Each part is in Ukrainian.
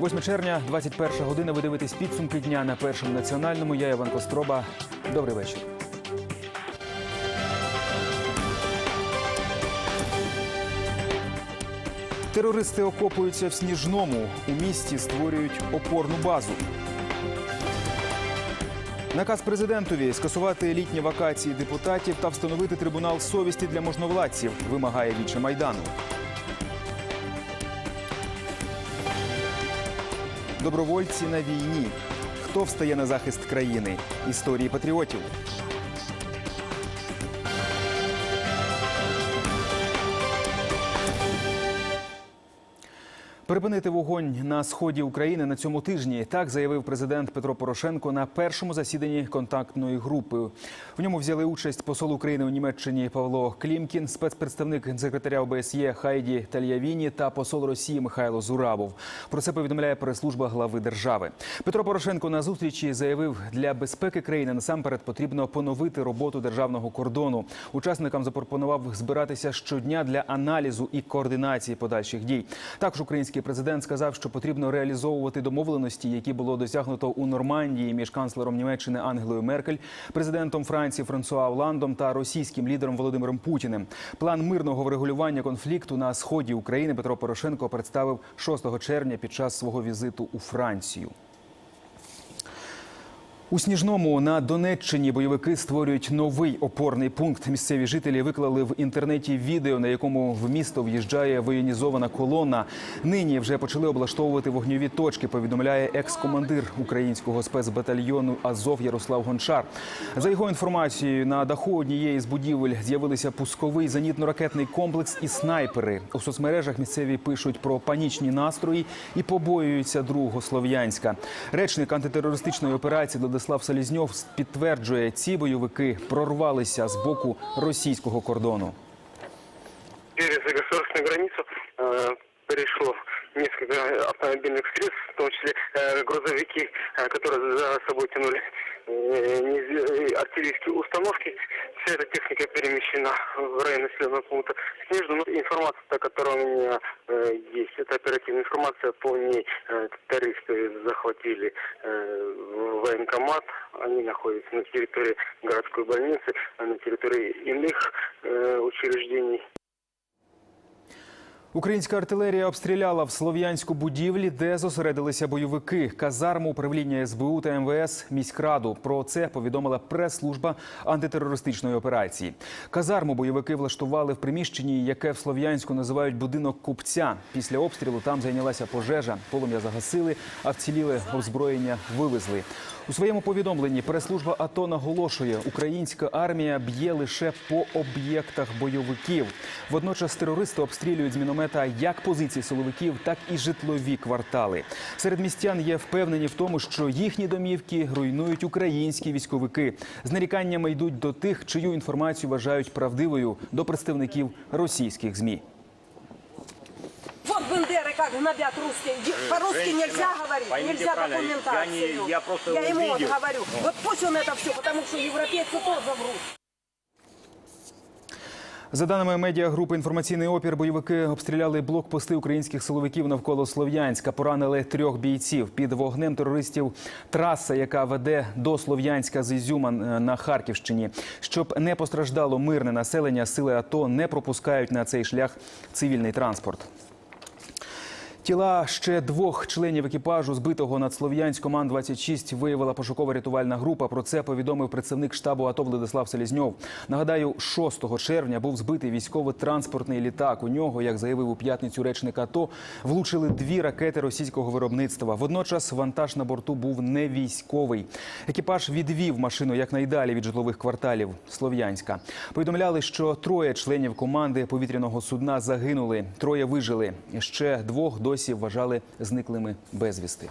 8 червня, 21 година. Ви дивитесь підсумки дня на першому національному. Я Іван Костроба. Добрий вечір. Терористи окопуються в Сніжному. У місті створюють опорну базу. Наказ президентові скасувати літні вакації депутатів та встановити трибунал совісті для можновладців. Вимагає віче майдану. Добровольці на війні. Хто встає на захист країни? Історії патріотів. Припинити вогонь на сході України на цьому тижні так заявив президент Петро Порошенко на першому засіданні контактної групи. В ньому взяли участь посол України у Німеччині Павло Клімкін, спецпредставник генсекретаря ОБСЄ Хайді Тальявіні та посол Росії Михайло Зурабов. Про це повідомляє прес-служба глави держави. Петро Порошенко на зустрічі заявив, для безпеки країни насамперед потрібно поновити роботу державного кордону. Учасникам запропонував збиратися щодня для аналізу і координації подальших дій. Також український президент сказав, що потрібно реалізовувати домовленості, які було досягнуто у Нормандії між канцлером Німеччини Ангелою Меркель, президентом Франції Франсуа Оландом та російським лідером Володимиром Путіним. План мирного врегулювання конфлікту на сході України Петро Порошенко представив 6 червня під час свого візиту у Францію. У Сніжному на Донеччині бойовики створюють новий опорний пункт. Місцеві жителі виклали в інтернеті відео, на якому в місто в'їжджає воєнізована колона. Нині вже почали облаштовувати вогньові точки. Повідомляє екс-командир українського спецбатальйону Азов Ярослав Гончар. За його інформацією, на даху однієї з будівель з'явилися пусковий зенітно-ракетний комплекс і снайпери. У соцмережах місцеві пишуть про панічні настрої і побоюються другого слов'янська. Речник антитерористичної операції Владислав Салізньов підтверджує, ці бойовики прорвалися з боку російського кордону. через государственную границу э, перешло несколько автомобильных средств, в том числе э, грузовики, э, которые за собой тянули э, неиз- э, артиллерийские установки. Вся эта техника перемещена в район населенного пункта Снежного. Ну, Информация, та, которая у меня э, есть, это оперативная информация. По ней э, террористы захватили э, военкомат. Они находятся на территории городской больницы, а на территории иных э, учреждений Українська артилерія обстріляла в слов'янську будівлі, де зосередилися бойовики, казарму управління СБУ та МВС міськраду. Про це повідомила прес-служба антитерористичної операції. Казарму бойовики влаштували в приміщенні, яке в слов'янську називають будинок купця. Після обстрілу там зайнялася пожежа. Полум'я загасили, а вціліле озброєння вивезли. У своєму повідомленні прес-служба АТО наголошує, українська армія б'є лише по об'єктах бойовиків. Водночас терористи обстрілюють з міномета як позиції силовиків, так і житлові квартали. Серед містян є впевнені в тому, що їхні домівки руйнують українські військовики. З наріканнями йдуть до тих, чию інформацію вважають правдивою, до представників російських змі Вот бендеры как гнобят русские. Ди- По-русски женщина, нельзя говорить, поймите нельзя правильно, документацию. я не- я просто Я его ему вот видел. говорю. Вот пусть он это все, потому что европейцы тоже врут. За даними медіагрупи інформаційний опір, бойовики обстріляли блокпости українських силовиків навколо Слов'янська. Поранили трьох бійців під вогнем терористів. Траса, яка веде до Слов'янська з Ізюма е, на Харківщині. Щоб не постраждало мирне населення, сили АТО не пропускають на цей шлях цивільний транспорт. Тіла ще двох членів екіпажу збитого над Слов'янськом Ан-26 виявила пошукова рятувальна група. Про це повідомив представник штабу АТО Владислав Селізньов. Нагадаю, 6 червня був збитий військово-транспортний літак. У нього, як заявив у п'ятницю речник АТО, влучили дві ракети російського виробництва. Водночас вантаж на борту був не військовий. Екіпаж відвів машину якнайдалі від житлових кварталів Слов'янська. Повідомляли, що троє членів команди повітряного судна загинули, троє вижили. Ще двох досі вважали зниклими безвісти.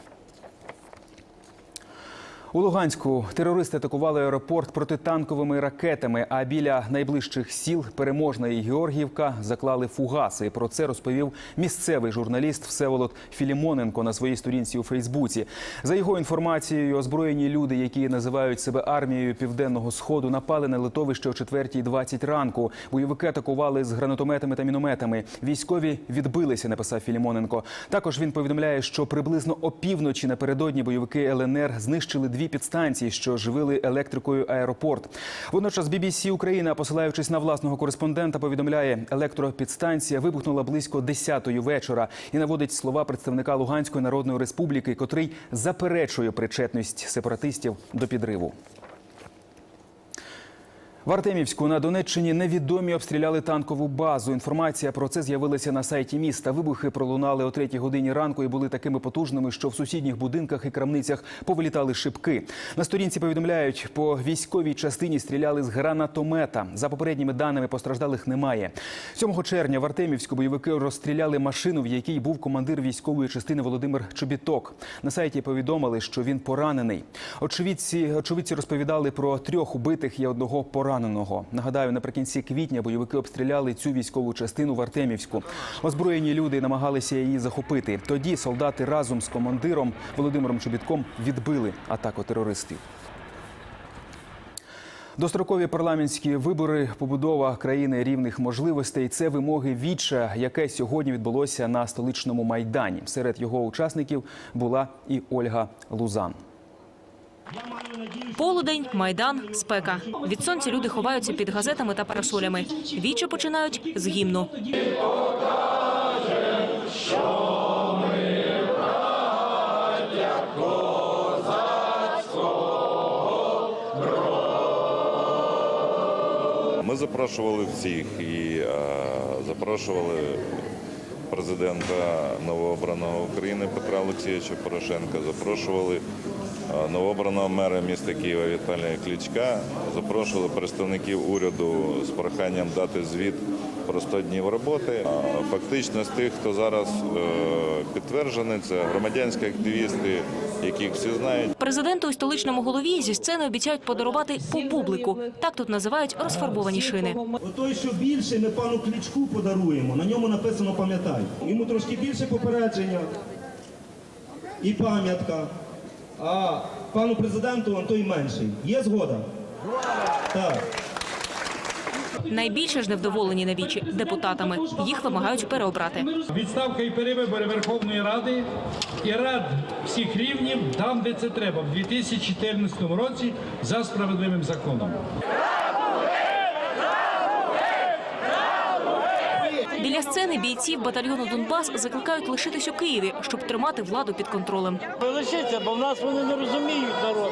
У Луганську терористи атакували аеропорт протитанковими ракетами. А біля найближчих сіл Переможна і Георгіївка заклали фугаси. Про це розповів місцевий журналіст Всеволод Філімоненко на своїй сторінці у Фейсбуці. За його інформацією, озброєні люди, які називають себе армією південного сходу, напали на литовище о 4.20 ранку. Бойовики атакували з гранатометами та мінометами. Військові відбилися, написав Філімоненко. Також він повідомляє, що приблизно опівночі напередодні бойовики ЛНР знищили дві підстанції, що живили електрикою аеропорт. Водночас BBC Україна, посилаючись на власного кореспондента, повідомляє, електропідстанція вибухнула близько 10-ї вечора і наводить слова представника Луганської народної республіки, котрий заперечує причетність сепаратистів до підриву. В Артемівську на Донеччині невідомі обстріляли танкову базу. Інформація про це з'явилася на сайті міста. Вибухи пролунали о третій годині ранку і були такими потужними, що в сусідніх будинках і крамницях повилітали шибки. На сторінці повідомляють, по військовій частині стріляли з гранатомета. За попередніми даними постраждалих немає. 7 червня в Артемівську бойовики розстріляли машину, в якій був командир військової частини Володимир Чобіток. На сайті повідомили, що він поранений. Очевидці, очевидці розповідали про трьох убитих і одного пораненого. Нагадаю, наприкінці квітня бойовики обстріляли цю військову частину в Артемівську. Озброєні люди намагалися її захопити. Тоді солдати разом з командиром Володимиром Чобітком відбили атаку терористів. Дострокові парламентські вибори, побудова країни рівних можливостей це вимоги віча, яке сьогодні відбулося на столичному майдані. Серед його учасників була і Ольга Лузан. Полудень, майдан, спека. Від сонця люди ховаються під газетами та парасолями. Вічі починають з гімну. Ми запрошували всіх і е, запрошували президента новообраного України Петра Олексійовича Порошенка, запрошували новообраного мера міста Києва Віталія Кличка, запрошували представників уряду з проханням дати звіт про 100 днів роботи. Фактично з тих, хто зараз е, підтверджений, це громадянські активісти, яких всі знають. Президенту і столичному голові зі сцени обіцяють подарувати по бублику. Так тут називають розфарбовані шини. Той, що більше, ми пану Кличку подаруємо. На ньому написано пам'ятай. Йому трошки більше попередження і пам'ятка. А пану президенту той менший. Є згода? Так. Найбільше ж невдоволені на вічі депутатами. Їх вимагають переобрати. Відставка і перевибори Верховної Ради і рад всіх рівнів там, де це треба, в 2014 році за справедливим законом. Біля сцени бійців батальйону Донбас закликають лишитись у Києві, щоб тримати владу під контролем. Ви лишіться, бо в нас вони не розуміють народ.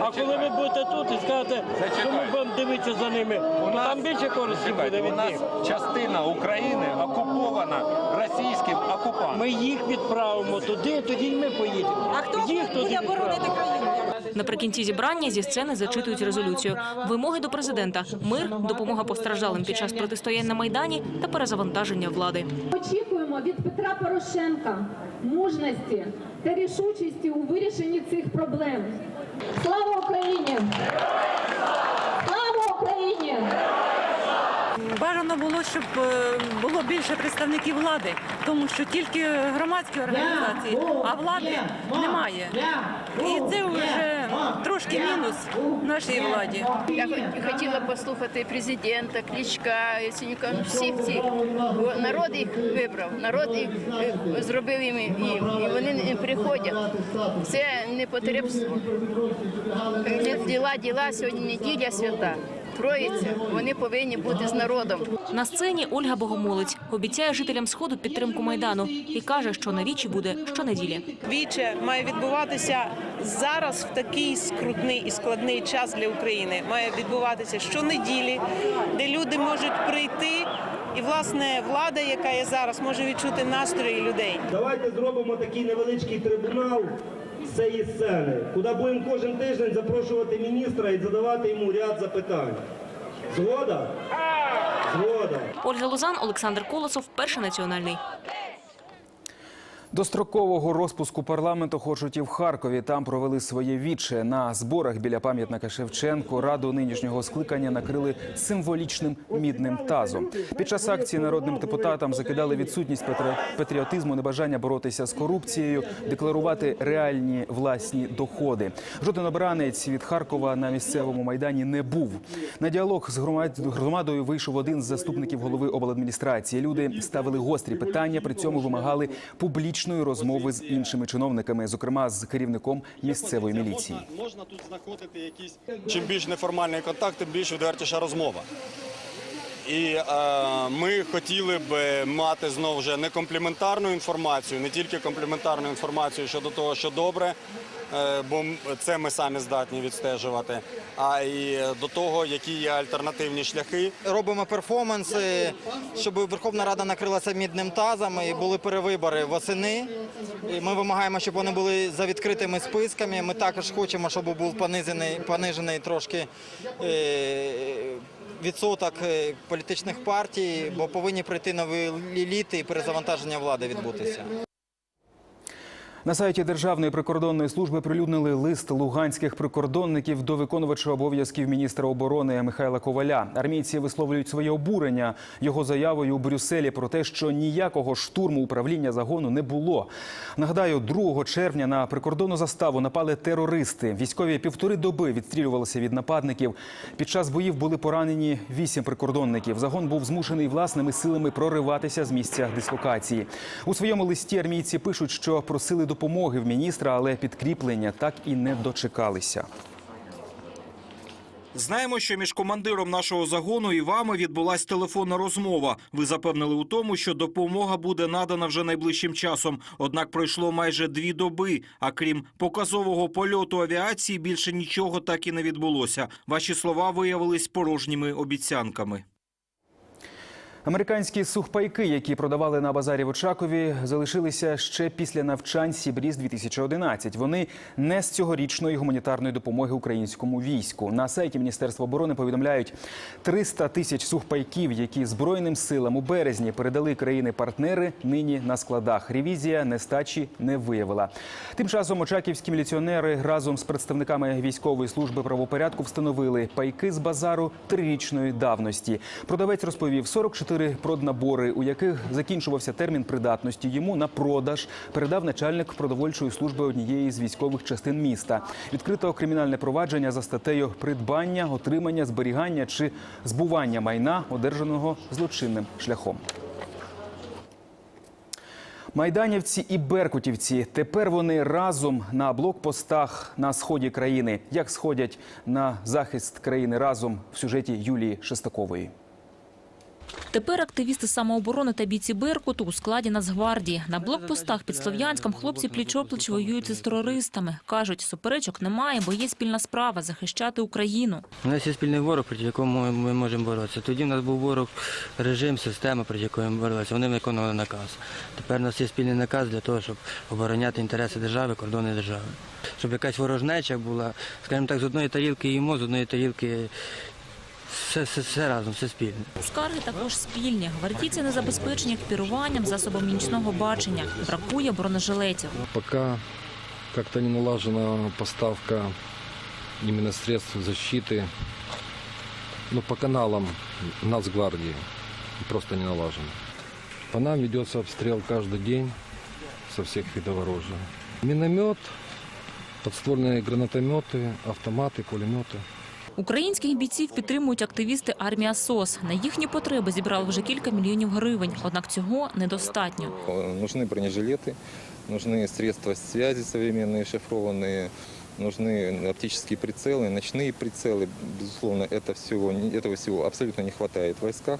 А коли ви будете тут і скажете, що ми будемо дивитися за ними, там більше користі буде У від нас них. частина України окупована російським окупантом. Ми їх відправимо туди, тоді й ми поїдемо. А хто їх буде боронити країну? Наприкінці зібрання зі сцени зачитують резолюцію. Вимоги до президента: мир, допомога постраждалим під час протистояння на майдані та перезавантаження влади. Очікуємо від Петра Порошенка мужності та рішучості у вирішенні цих проблем. Слава Україні! Слава Україні! Бажано було, щоб е, було більше представників влади, тому що тільки громадські організації, а влади немає. І це вже трошки мінус нашій владі. Я хотіла послухати президента, Кличка, Яценюка, ну всіх цих. Народ їх вибрав, народ їх е, зробив їм, їм, і вони не приходять. Це не потребство. Діла, діла, сьогодні неділя свята. Троїця, вони повинні бути з народом. На сцені Ольга Богомолець обіцяє жителям сходу підтримку майдану і каже, що на вічі буде щонеділі. Віче має відбуватися зараз в такий скрутний і складний час для України. Має відбуватися щонеділі, де люди можуть прийти. І власне влада, яка є зараз, може відчути настрої людей. Давайте зробимо такий невеличкий трибунал з цієї сцени, куди будемо кожен тиждень запрошувати міністра і задавати йому ряд запитань. Згода? Згода. Ольга Лозан, Олександр Колосов, перший національний. Дострокового розпуску парламенту хочуть і в Харкові. Там провели своє віче. На зборах біля пам'ятника Шевченку раду нинішнього скликання накрили символічним мідним тазом. Під час акції народним депутатам закидали відсутність патріотизму, небажання боротися з корупцією, декларувати реальні власні доходи. Жоден обранець від Харкова на місцевому майдані не був. На діалог з громад- громадою вийшов один з заступників голови обладміністрації. Люди ставили гострі питання, при цьому вимагали публічної розмови з іншими чиновниками, зокрема з керівником місцевої міліції. Можна тут знаходити якісь чим більш неформальний контакт, тим більш відвертіша розмова. І е, ми хотіли б мати знову ж не компліментарну інформацію, не тільки компліментарну інформацію щодо того, що добре, бо це ми самі здатні відстежувати, а і до того, які є альтернативні шляхи. Робимо перформанси, щоб Верховна Рада накрилася мідним тазом і були перевибори восени. Ми вимагаємо, щоб вони були за відкритими списками. Ми також хочемо, щоб був понижений, понижений трошки е, відсоток е, політичних партій, бо повинні прийти нові літи і перезавантаження влади відбутися. На сайті Державної прикордонної служби прилюднили лист луганських прикордонників до виконувача обов'язків міністра оборони Михайла Коваля. Армійці висловлюють своє обурення його заявою у Брюсселі про те, що ніякого штурму управління загону не було. Нагадаю, 2 червня на прикордонну заставу напали терористи. Військові півтори доби відстрілювалися від нападників. Під час боїв були поранені вісім прикордонників. Загон був змушений власними силами прориватися з місця дислокації. У своєму листі армійці пишуть, що просили допомоги в міністра, але підкріплення так і не дочекалися. Знаємо, що між командиром нашого загону і вами відбулась телефонна розмова. Ви запевнили у тому, що допомога буде надана вже найближчим часом. Однак пройшло майже дві доби. А крім показового польоту авіації, більше нічого так і не відбулося. Ваші слова виявились порожніми обіцянками. Американські сухпайки, які продавали на базарі в Очакові, залишилися ще після навчань Сібріз 2011 Вони не з цьогорічної гуманітарної допомоги українському війську. На сайті Міністерства оборони повідомляють 300 тисяч сухпайків, які збройним силам у березні передали країни-партнери. Нині на складах. Ревізія нестачі не виявила. Тим часом очаківські міліціонери разом з представниками військової служби правопорядку встановили пайки з базару трирічної давності. Продавець розповів 44 проднабори, у яких закінчувався термін придатності. Йому на продаж передав начальник продовольчої служби однієї з військових частин міста. Відкрито кримінальне провадження за статтею придбання, отримання, зберігання чи збування майна, одержаного злочинним шляхом. Майданівці і беркутівці тепер вони разом на блокпостах на сході країни. Як сходять на захист країни разом в сюжеті Юлії Шестакової. Тепер активісти самооборони та бійці Беркуту у складі Нацгвардії. На блокпостах під Слов'янськом хлопці пліч-опліч воюють із терористами. Кажуть, суперечок немає, бо є спільна справа – захищати Україну. У нас є спільний ворог, проти якого ми можемо боротися. Тоді в нас був ворог, режим, система, проти якої ми боролися. Вони виконували наказ. Тепер у нас є спільний наказ для того, щоб обороняти інтереси держави, кордони держави. Щоб якась ворожнеча була, скажімо так, з одної тарілки їмо, з одної тарілки все, все, все разом, все спільне. Скарги також спільні. Гвардійці не забезпечені екіпіруванням, засобом нічного бачення. Бракує бронежилетів. Пока как-то не налажена поставка именно средств защиты, ну, по каналам Нацгвардии просто не налажено. По нам ведется обстрел каждый день со всех видов оружия. Миномет, подствольные гранатометы, автоматы, пулеметы. Українських бійців підтримують активісти армія СОС. На їхні потреби зібрали вже кілька мільйонів гривень. Однак цього недостатньо. Нужны бронежилеты, нужны средства связи современные, шифрованные, нужны оптические прицелы, ночные прицелы. Безусловно, это всего, этого всего абсолютно не хватает в войсках.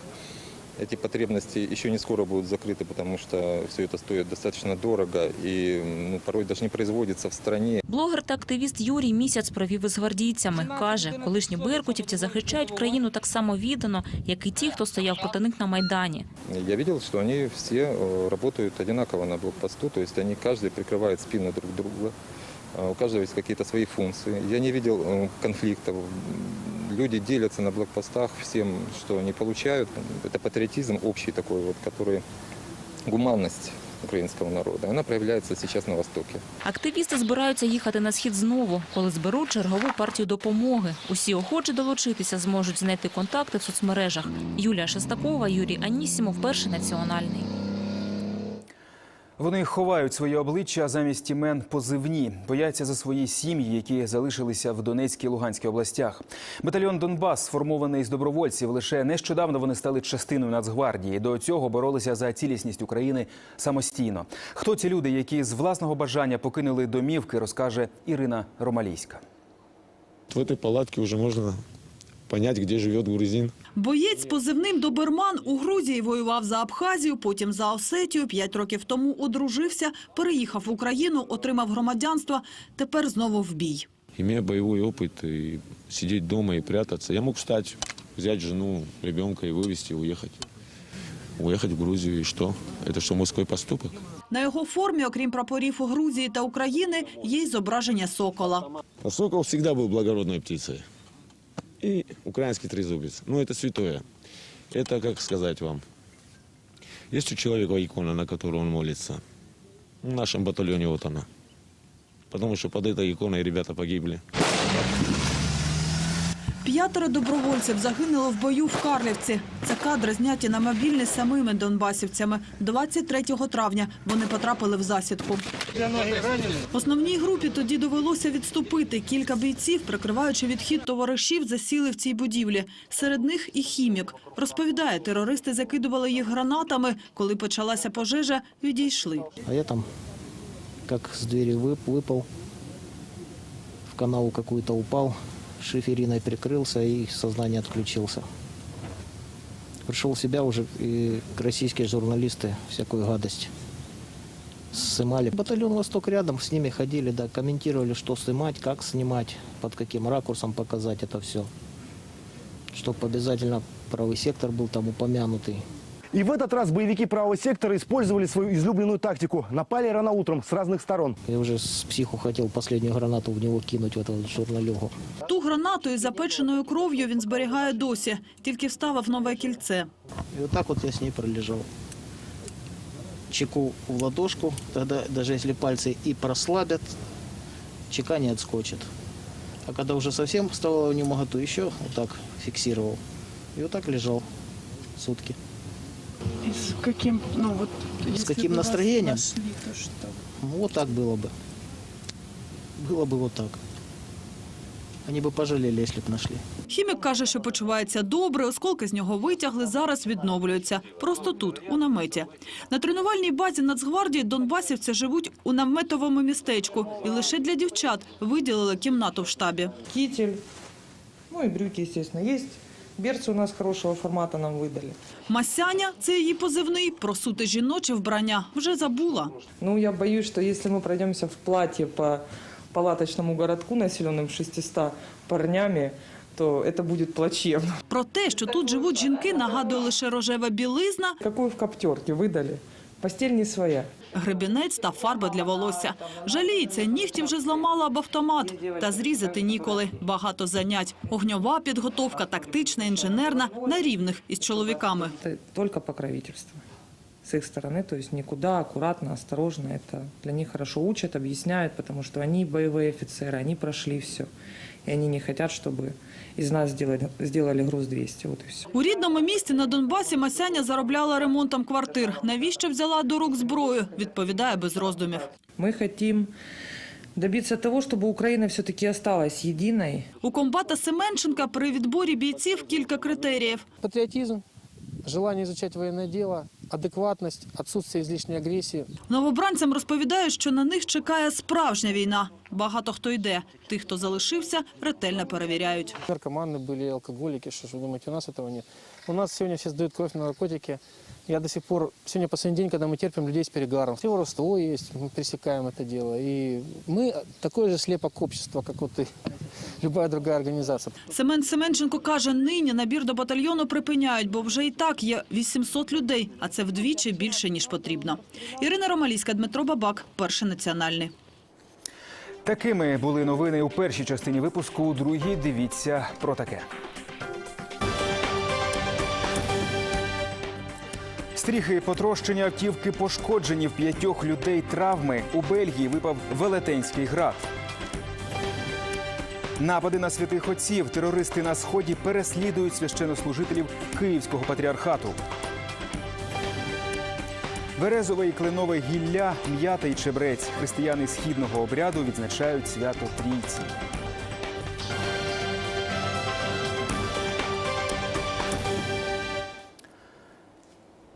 Эти потребности еще не скоро будут закрыты, потому что все это стоит достаточно дорого и ну, порой даже не производится в стране. Блогер та активіст Юрій місяць провів із гвардійцями. Каже, колишні беркутівці захищають країну так само віддано, як і ті, хто стояв проти них на Майдані. Я видел, что они все э, работают одинаково на блокпосту, то есть они каждый прикрывает спины друг друга, А у каждого есть какие-то свои функции. Я не видел э, конфликтов. Люди делятся на блокпостах всем, что они получают. Это патриотизм общий такой, вот, который гуманность украинского народа. Она проявляется сейчас на Востоке. Активісти збираються їхати на схід знову, коли зберуть чергову партію допомоги. Усі охочі долучитися зможуть знайти контакти в соцмережах. Юлія Шестакова, Юрій Анісімов, перший національний. Вони ховають своє обличчя замість імен позивні, бояться за свої сім'ї, які залишилися в Донецькій і Луганській областях. Батальйон Донбас сформований з добровольців. Лише нещодавно вони стали частиною Нацгвардії. До цього боролися за цілісність України самостійно. Хто ці люди, які з власного бажання покинули домівки, розкаже Ірина Ромалійська. В этой палатке уже можно понять, где живет грузин. Боєць з позивним «Доберман» у Грузії воював за Абхазію, потім за Осетію. П'ять років тому одружився, переїхав в Україну, отримав громадянство. Тепер знову в бій. Имея боевой опыт и сидеть дома и прятаться, я мог встать, взять жену, ребенка и вывести, уехать. Уехать в Грузию и что? Это что, мужской поступок? На його формі, окрім прапорів у Грузії та України, є й зображення сокола. А сокол всегда был благородной птицей. И украинский трезубец. Ну, это святое. Это, как сказать вам, есть у человека икона, на которую он молится. В нашем батальоне вот она. Потому что под этой иконой ребята погибли. П'ятеро добровольців загинуло в бою в Карлівці. Це кадри зняті на мобільні самими донбасівцями. 23 травня вони потрапили в засідку. Основній групі тоді довелося відступити. Кілька бійців, прикриваючи відхід товаришів, засіли в цій будівлі. Серед них і хімік. Розповідає, терористи закидували їх гранатами. Коли почалася пожежа, відійшли. А я там, с двери вып- выпал, в канаву какую-то упал, шифериной прикрылся и сознание отключился. Пришел в себя уже, и российские журналисты всякую гадость снимали. Батальон «Восток» рядом, с ними ходили, да, комментировали, что снимать, как снимать, под каким ракурсом показать это все. Чтобы обязательно правый сектор был там упомянутый. И в этот раз боевики правого сектора использовали свою излюбленную тактику. Напали рано утром с разных сторон. Я уже с психу хотел последнюю гранату в него кинуть, в этого журналюгу. Ту гранату із запеченою кров'ю він зберігає досі. Тільки вставив нове кільце. И вот так вот я с ней пролежал. Чеку в ладошку, тогда даже если пальцы и прослабят, чека не отскочит. А когда уже совсем вставала в немоготу, еще вот так фиксировал. И вот так лежал сутки. И с каким, ну вот, С если каким бы вас настроением? нашли, то что? Ну, Вот так было бы. Было бы вот так. Они бы пожалели, если бы нашли. Хімік каже, що почувається добре, осколки з нього витягли, зараз відновлюються. Просто тут, у наметі. На тренувальній базі Нацгвардії донбасівці живуть у наметовому містечку. І лише для дівчат виділили кімнату в штабі. Китель, ну и брюки, естественно, есть. Берцы у нас хорошего формата нам выдали. Масяня – це її позивний, про суте жіноче вбрання вже забула. Ну, я боюсь, что если мы пройдемся в платье по палаточному городку, населенным 600 парнями, то это будет плачевно. Про те, що тут живуть жінки, нагадує лише рожева білизна, Какую в коптерке выдали? Постель не своя. гребінець та фарба для волосся. Жаліється, нігті вже зламала об автомат. Та зрізати ніколи. Багато занять. Огньова підготовка, тактична, інженерна на рівних із чоловіками. Это только покровительство с их стороны, то есть никуда, аккуратно, осторожно. Это для них хорошо учат, объясняют, потому что они боевые офицеры, они прошли все. И они не хотят, чтобы из нас сделали, сделали груз 200. Вот и все. У рідному місті на Донбасі Масяня заробляла ремонтом квартир. Навіщо взяла до рук зброю? Відповідає без роздумів. Мы хотим добиться того, чтобы Украина все-таки осталась единой. У комбата Семенченка при відборі бійців кілька критеріїв. Патриотизм, желание изучать военное дело, адекватность, отсутствие излишней агрессии. Новобранцям розповідають, що на них чекає справжня війна. Багато хто йде. Тих, хто залишився, ретельно перевіряють. Наркоманы были, алкоголики, что ж вы думаете, у нас этого нет. У нас сегодня все сдают кровь на наркотики. Я до сих пор, сегодня последний день, когда мы терпим людей с перегаром. Все воровство есть, мы пресекаем это дело. И мы такой же слепок общества, как вот и любая другая организация. Семен Семенченко каже, нині набір до батальйону припиняють, бо вже і так є 800 людей, а це вдвічі більше, ніж потрібно. Ірина Ромалійська, Дмитро Бабак, Перший національний. Такими були новини у першій частині випуску. У другій дивіться про таке. Стріхи потрощення автівки пошкоджені в п'ятьох людей травми. У Бельгії випав велетенський град. Напади на святих отців. Терористи на сході переслідують священнослужителів Київського патріархату. Березове і кленове гілля, м'ята і чебрець. Християни східного обряду відзначають свято Трійці.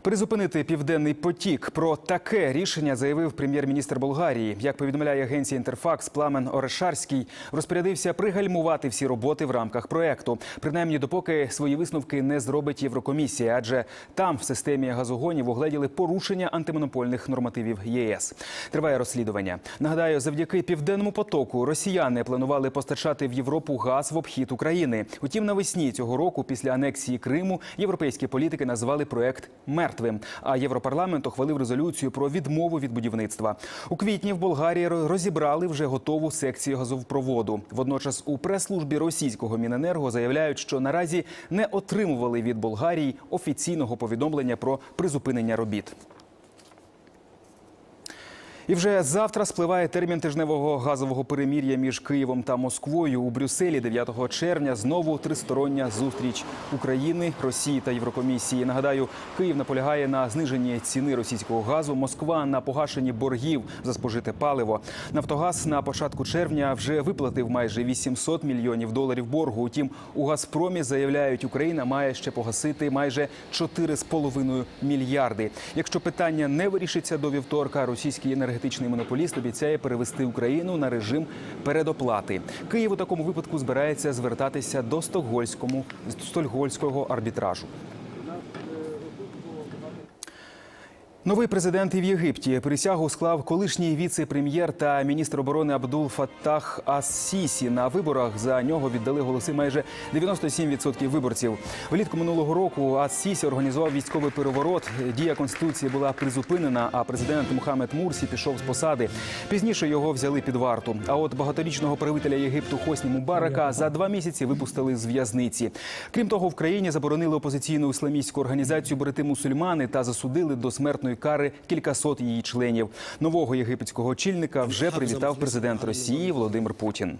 Призупинити південний потік про таке рішення заявив прем'єр-міністр Болгарії. Як повідомляє агенція Інтерфакс, Пламен Орешарський розпорядився пригальмувати всі роботи в рамках проекту. Принаймні, допоки свої висновки не зробить Єврокомісія, адже там в системі газогонів угледіли порушення антимонопольних нормативів ЄС. Триває розслідування. Нагадаю, завдяки південному потоку росіяни планували постачати в Європу газ в обхід України. Утім, навесні цього року, після анексії Криму, європейські політики назвали проект мертвим. А Європарламент ухвалив резолюцію про відмову від будівництва. У квітні в Болгарії розібрали вже готову секцію газовпроводу. Водночас у прес-службі російського Міненерго заявляють, що наразі не отримували від Болгарії офіційного повідомлення про призупинення робіт. І вже завтра спливає термін тижневого газового перемір'я між Києвом та Москвою. У Брюсселі 9 червня знову тристороння зустріч України, Росії та Єврокомісії. Нагадаю, Київ наполягає на зниженні ціни російського газу. Москва на погашенні боргів за спожите паливо. Нафтогаз на початку червня вже виплатив майже 800 мільйонів доларів боргу. Утім, у Газпромі заявляють, Україна має ще погасити майже 4,5 мільярди. Якщо питання не вирішиться до вівторка, російський енергетичний монополіст обіцяє перевести Україну на режим передоплати. Київ у такому випадку збирається звертатися до стокгольському стокгольського арбітражу. Новий президент і в Єгипті присягу склав колишній віце-прем'єр та міністр оборони Абдул Фаттах Ас-Сісі. На виборах за нього віддали голоси майже 97% виборців. Влітку минулого року Ас-Сісі організував військовий переворот. Дія конституції була призупинена, а президент Мухаммед Мурсі пішов з посади. Пізніше його взяли під варту. А от багаторічного правителя Єгипту Хосні Мубарака за два місяці випустили з в'язниці. Крім того, в країні заборонили опозиційну ісламістську організацію брати мусульмани та засудили до смертної кари кількасот її членів. Нового єгипетського очільника вже привітав президент Росії Володимир Путін.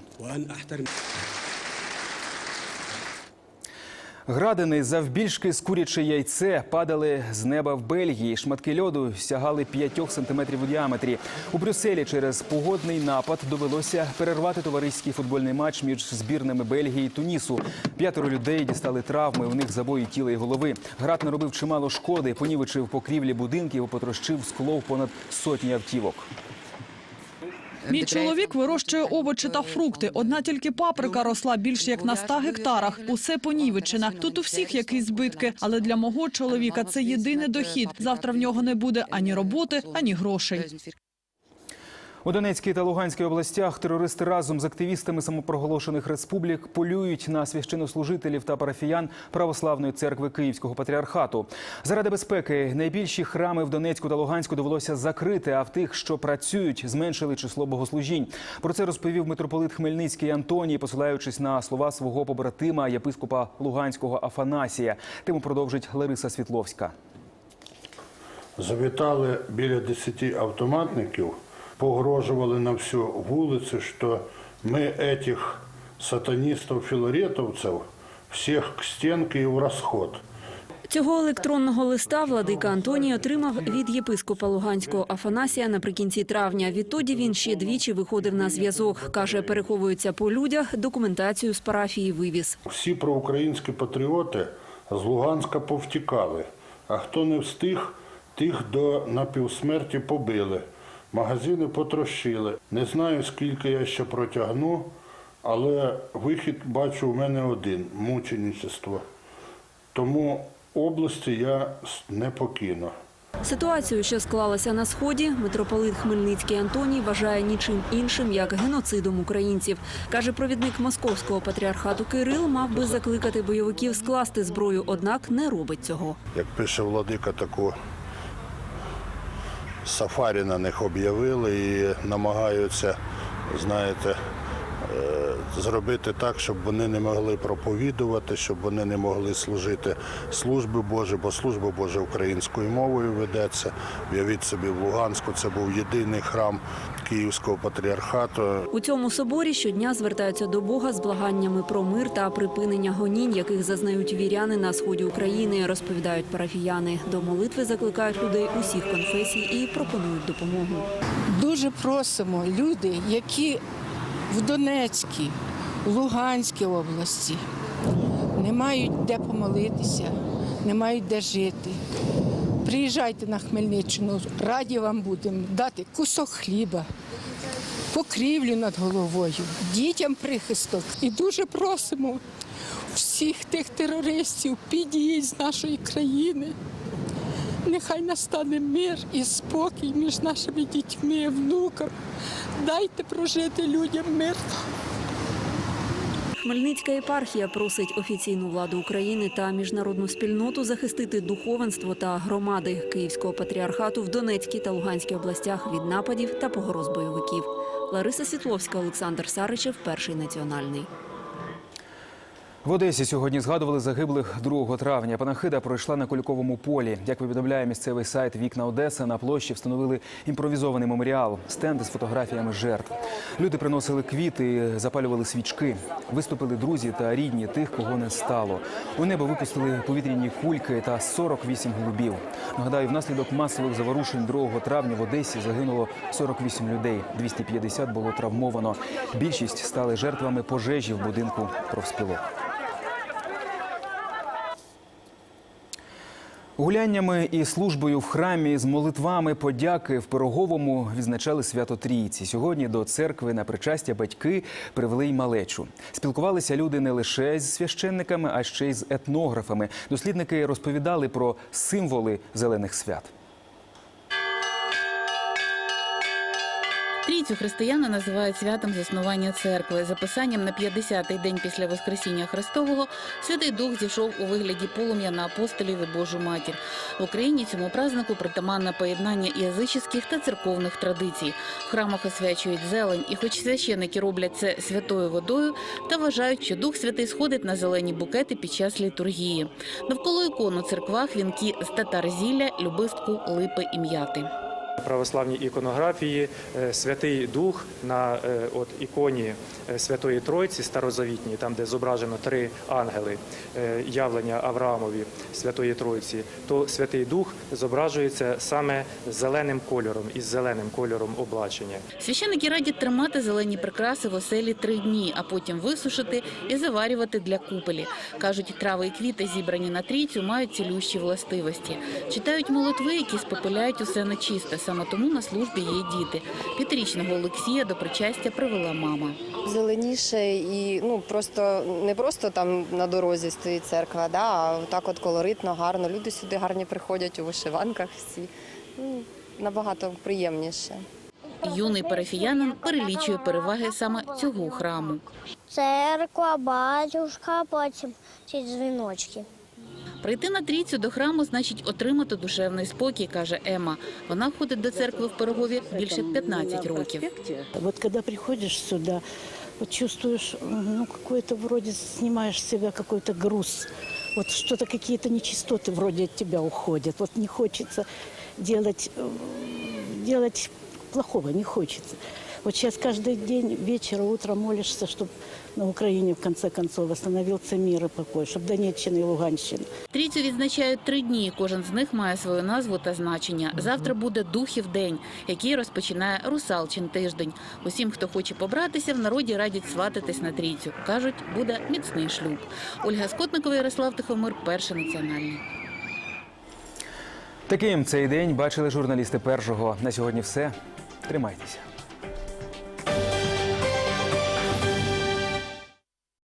Градини завбільшки з куряче яйце падали з неба в Бельгії. Шматки льоду сягали 5 сантиметрів у діаметрі. У Брюсселі через погодний напад довелося перервати товариський футбольний матч між збірними Бельгії і Тунісу. П'ятеро людей дістали травми. У них забої тіла і голови. Град наробив чимало шкоди, понівечив покрівлі будинків, потрощив скло в понад сотні автівок. Мій чоловік вирощує овочі та фрукти. Одна тільки паприка росла більш як на 100 гектарах. Усе понівечена. Тут у всіх якісь збитки. Але для мого чоловіка це єдиний дохід. Завтра в нього не буде ані роботи, ані грошей. У Донецькій та Луганській областях терористи разом з активістами самопроголошених республік полюють на священнослужителів та парафіян Православної церкви Київського патріархату. Заради безпеки найбільші храми в Донецьку та Луганську довелося закрити, а в тих, що працюють, зменшили число богослужінь. Про це розповів митрополит Хмельницький Антоній, посилаючись на слова свого побратима єпископа Луганського Афанасія. Тему продовжить Лариса Світловська. Завітали біля 10 автоматників, погрожували на всю вулицю, що ми этих сатаністів-філаретовців всіх к стінки і в розход. Цього електронного листа владика Антоній отримав від єпископа Луганського Афанасія наприкінці травня. Відтоді він ще двічі виходив на зв'язок. Каже, переховується по людях, документацію з парафії вивіз. Всі проукраїнські патріоти з Луганська повтікали, а хто не встиг, тих до напівсмерті побили. Магазини потрощили. Не знаю, скільки я ще протягну, але вихід бачу в мене один мученичество. Тому області я не покину. Ситуацію, що склалася на сході, митрополит Хмельницький Антоній вважає нічим іншим як геноцидом українців. каже, провідник московського патріархату Кирил мав би закликати бойовиків скласти зброю, однак не робить цього. Як пише владика, таку сафарі на них об'явили і намагаються, знаєте, зробити так, щоб вони не могли проповідувати, щоб вони не могли служити служби Божі, бо служба Божа українською мовою ведеться. Уявіть собі, в Луганську це був єдиний храм Київського патріархату. У цьому соборі щодня звертаються до Бога з благаннями про мир та припинення гонінь, яких зазнають віряни на сході України, розповідають парафіяни. До молитви закликають людей усіх конфесій і пропонують допомогу. Дуже просимо люди, які в Донецькій, Луганській області не мають де помолитися, не мають де жити. Приїжджайте на Хмельниччину, раді вам будемо дати кусок хліба, покрівлю над головою, дітям прихисток. І дуже просимо всіх тих терористів, підіть з нашої країни. Нехай настане мир і спокій між нашими дітьми, внуками. Дайте прожити людям мирно. Хмельницька єпархія просить офіційну владу України та міжнародну спільноту захистити духовенство та громади Київського патріархату в Донецькій та Луганській областях від нападів та погроз бойовиків. Лариса Світловська, Олександр Саричев, перший національний. В Одесі сьогодні згадували загиблих 2 травня. Панахида пройшла на Куликовому полі. Як повідомляє місцевий сайт Вікна Одеса, на площі встановили імпровізований меморіал, стенди з фотографіями жертв. Люди приносили квіти, запалювали свічки. Виступили друзі та рідні тих, кого не стало. У небо випустили повітряні кульки та 48 голубів. Нагадаю, внаслідок масових заворушень 2 травня в Одесі загинуло 48 людей. 250 було травмовано. Більшість стали жертвами пожежі в будинку профспілок. Гуляннями і службою в храмі з молитвами подяки в Пироговому відзначали свято Трійці. Сьогодні до церкви на причастя батьки привели й малечу. Спілкувалися люди не лише з священниками, а ще й з етнографами. Дослідники розповідали про символи зелених свят. Трійцю християни називають святом заснування церкви. За писанням на 50-й день після Воскресіння Христового Святий Дух зійшов у вигляді полум'я на апостолів і Божу матір. В Україні цьому празднику притаманне поєднання язичних та церковних традицій. В храмах освячують зелень, і хоч священики роблять це святою водою, та вважають, що Дух Святий сходить на зелені букети під час літургії. Навколо ікон у церквах вінки з татар зілля, любистку, липи і м'яти. Православній іконографії е, Святий Дух на е, от іконі е, Святої Тройці старозавітній, там де зображено три ангели явлення Авраамові Святої Тройці, то Святий Дух зображується саме зеленим кольором із зеленим кольором облачення. Священики радять тримати зелені прикраси в оселі три дні, а потім висушити і заварювати для купелі. Кажуть, трави і квіти, зібрані на трійцю, мають цілющі властивості. Читають молитви, які спопиляють усе нечисте. Саме тому на службі є діти. П'ятирічного Олексія до причастя привела мама. Зеленіше і ну просто не просто там на дорозі стоїть церква, да, а так от колоритно, гарно. Люди сюди гарні приходять у вишиванках всі. Ну, набагато приємніше. Юний парафіянин перелічує переваги саме цього храму. Церква, батюшка, потім ці дзвіночки. Прийти на трійцю до храму значить отримати душевний спокій, каже Ема. Вона ходить до церкви в Пирогові більше 15 років. Вот когда приходишь сюда, вот ну, какой-то вроде снимаешь с себя какой-то груз. Вот что-то, какие-то нечистоты вроде от тебя уходят. Вот не хочется делать, э, делать плохого, не хочется. Вот сейчас каждый день, вечер, утро молишься, чтобы на Украине, в конце концов, восстановился мир и покой, чтобы Донеччина и Луганщина. Трійцю відзначають три дні. Кожен з них має свою назву та значення. Завтра буде Духів день, який розпочинає Русалчин тиждень. Усім, хто хоче побратися, в народі радять свататись на трійцю. Кажуть, буде міцний шлюб. Ольга Скотникова, Ярослав Тихомир, перший національний. Таким цей день бачили журналісти першого. На сьогодні все. Тримайтеся.